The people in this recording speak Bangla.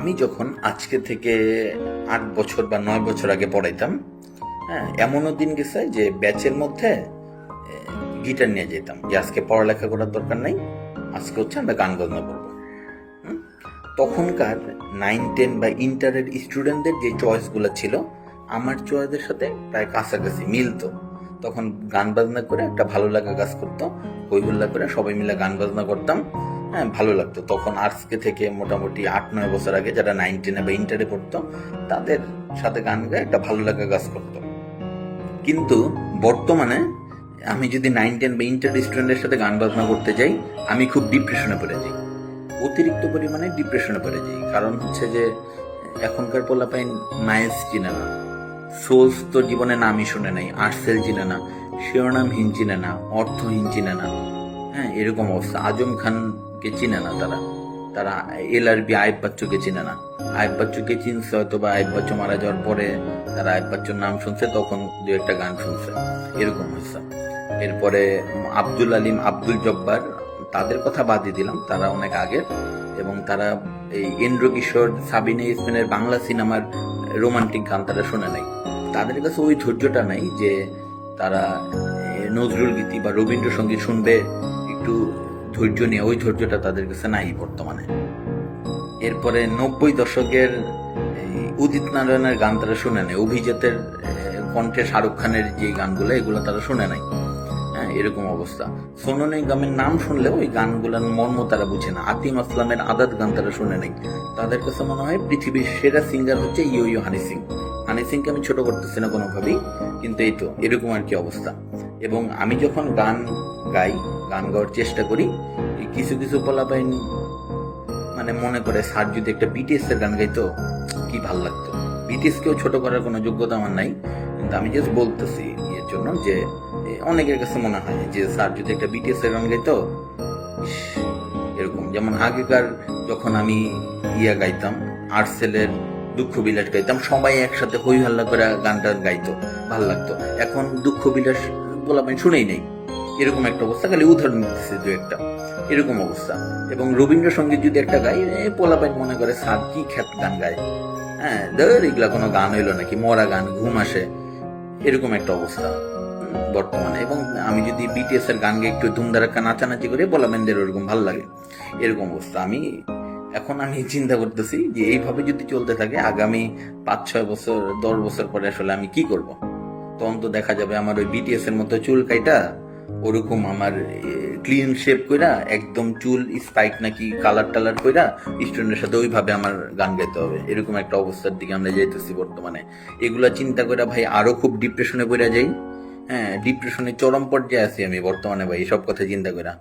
আমি যখন আজকে থেকে আট বছর বা নয় বছর আগে পড়াইতাম হ্যাঁ এমনও দিন গেছে যে ব্যাচের মধ্যে গিটার নিয়ে যেতাম যে আজকে পড়ালেখা করার দরকার নাই, আজকে হচ্ছে আমরা গান বাজনা করব। তখনকার নাইন টেন বা ইন্টারের স্টুডেন্টদের যে চয়েসগুলো ছিল, আমার চয়েসের সাথে প্রায় কাছাকাছি মিলতো। তখন গান বাজনা করে একটা ভালো লাগা কাজ করতো, হই হুল্লা করে সবাই মিলে গান বাজনা করতাম। হ্যাঁ ভালো লাগতো। তখন আর্টসকে থেকে মোটামুটি আট, নয় বছর আগে যারা নাইন টেনে বা ইন্টারে পড়তো, তাদের সাথে গান গায়ে একটা ভালো লাগা কাজ করতো। কিন্তু বর্তমানে আমি যদি নাইন টেন বা ইন্টার স্টুডেন্টের সাথে গান বাজনা করতে যাই, আমি খুব ডিপ্রেশনে পড়ে যাই। অতিরিক্ত পরিমাণে ডিপ্রেশনে পড়ে যাই। কারণ হচ্ছে যে, এখনকার পোলাপাইন মায়েস চিনে না। সোলস তো জীবনে নামই শুনে নাই। আর্টসেল চিনে না। শিরোনামহীন চিনে না। অর্থহীন চিনে না। হ্যাঁ এরকম অবস্থা। আজম খানকে চিনে না তারা। তারা এল আর বি আয়েব বাচ্চুকে চিনে না। আয়েব বাচ্চুকে চিনছে হয়তো বা আয়েব বাচ্চু মারা যাওয়ার পরে তারা আয়েব বাচ্চুর নাম শুনছে, তখন দু একটা গান শুনছে। এরকম হয়েছে। এরপরে আব্দুল আলিম, আব্দুল জব্বার, তাদের কথা বাদই দিলাম, তারা অনেক আগের এবং তারা এই ইন্দ্র কিশোর, সাবিনে ইসমিনের বাংলা সিনেমার রোমান্টিক গান তারা শোনে নাই। তাদের কাছে ওই ধৈর্যটা নাই যে তারা নজরুল গীতি বা রবীন্দ্রসঙ্গীত শুনবে। একটু ধৈর্য নিয়ে, ওই ধৈর্যটা তাদের কাছে নাই বর্তমানে। এরপরে নব্বই দশকের উদিত নারায়ণের গান তারা শুনে নেয়, অভিজাতের কণ্ঠে শাহরুখ খানের যে গানগুলো, এগুলো তারা শুনে নাই হ্যাঁ এরকম অবস্থা। সোনু নিগমের নাম শুনলেও ওই গানগুলোর মর্ম তারা বুঝে না। আতিম আসলামের আদাত গান তারা শুনে নাই তাদের কাছে মনে হয় পৃথিবীর সেরা সিঙ্গার হচ্ছে ইয়ো ইয়ো হানি সিং। হানি সিংকে আমি ছোট করতেছি না কোনোভাবেই, কিন্তু এই তো, এরকম আর কি অবস্থা। এবং আমি যখন গান গাই গান গাওয়ার চেষ্টা করি। এই কিছু কিছু পোলাপাইন মানে মনে করে, স্যার যদি একটা বিটিএস এর গান গাইতো, কি ভালো লাগতো। বিটিএস কেও ছোট করার কোনো যোগ্যতা আমার নাই, কিন্তু আমি জাস্ট বলতেছি এর জন্য যে অনেকের কাছে মনে হয় যে, স্যার যদি একটা বিটিএস এর গান গাইতো এরকম। যেমন আগেকার যখন আমি ইয়া গাইতাম আর্টসেলের দুঃখ বিলাস গাইতাম, সবাই একসাথে হই হাল্লা করে গানটা গাইতো, ভালো লাগতো। এখন দুঃখ বিলাস বলাবেন শুনেই নেই। এরকম একটা অবস্থা। খালি উদাহরণ দিচ্ছে দু একটা। এরকম অবস্থা। এবং রবীন্দ্রসঙ্গীত যদি একটা গাই পোলাপাইন মনে করে সার কি খ্যাত গান গায়? হ্যাঁ ধর এগুলা কোনো গান হইল নাকি, মরা গান, ঘুম আসে। এরকম একটা অবস্থা বর্তমানে। এবং আমি যদি বিটিএস এর গান গিয়ে একটু ধুমধারাক্কা নাচানাচি করে, পোলাপাইনদের ওরকম ভালো লাগে। এরকম অবস্থা। আমি, এখন আমি চিন্তা করতেছি যে এইভাবে যদি চলতে থাকে, আগামী পাঁচ ছয় বছর, দশ বছর পরে আসলে আমি কি করব? তখন তো দেখা যাবে আমার ওই বিটিএস এর মতো চুল কাইটা ওরকম আমার ক্লিন শেপ কইরা, একদম চুল স্পাইক নাকি কালার টালার কইরা, স্টুডেন্টের সাথে ওইভাবে আমার গান গাইতে হবে। এরকম একটা অবস্থার দিকে আমরা যাইতেছি বর্তমানে। এগুলা চিন্তা করে ভাই আরও খুব ডিপ্রেশনে পড়ে যাই। হ্যাঁ ডিপ্রেশনে চরম পর্যায়ে আছি আমি বর্তমানে ভাই, এসব কথা চিন্তা কইরা।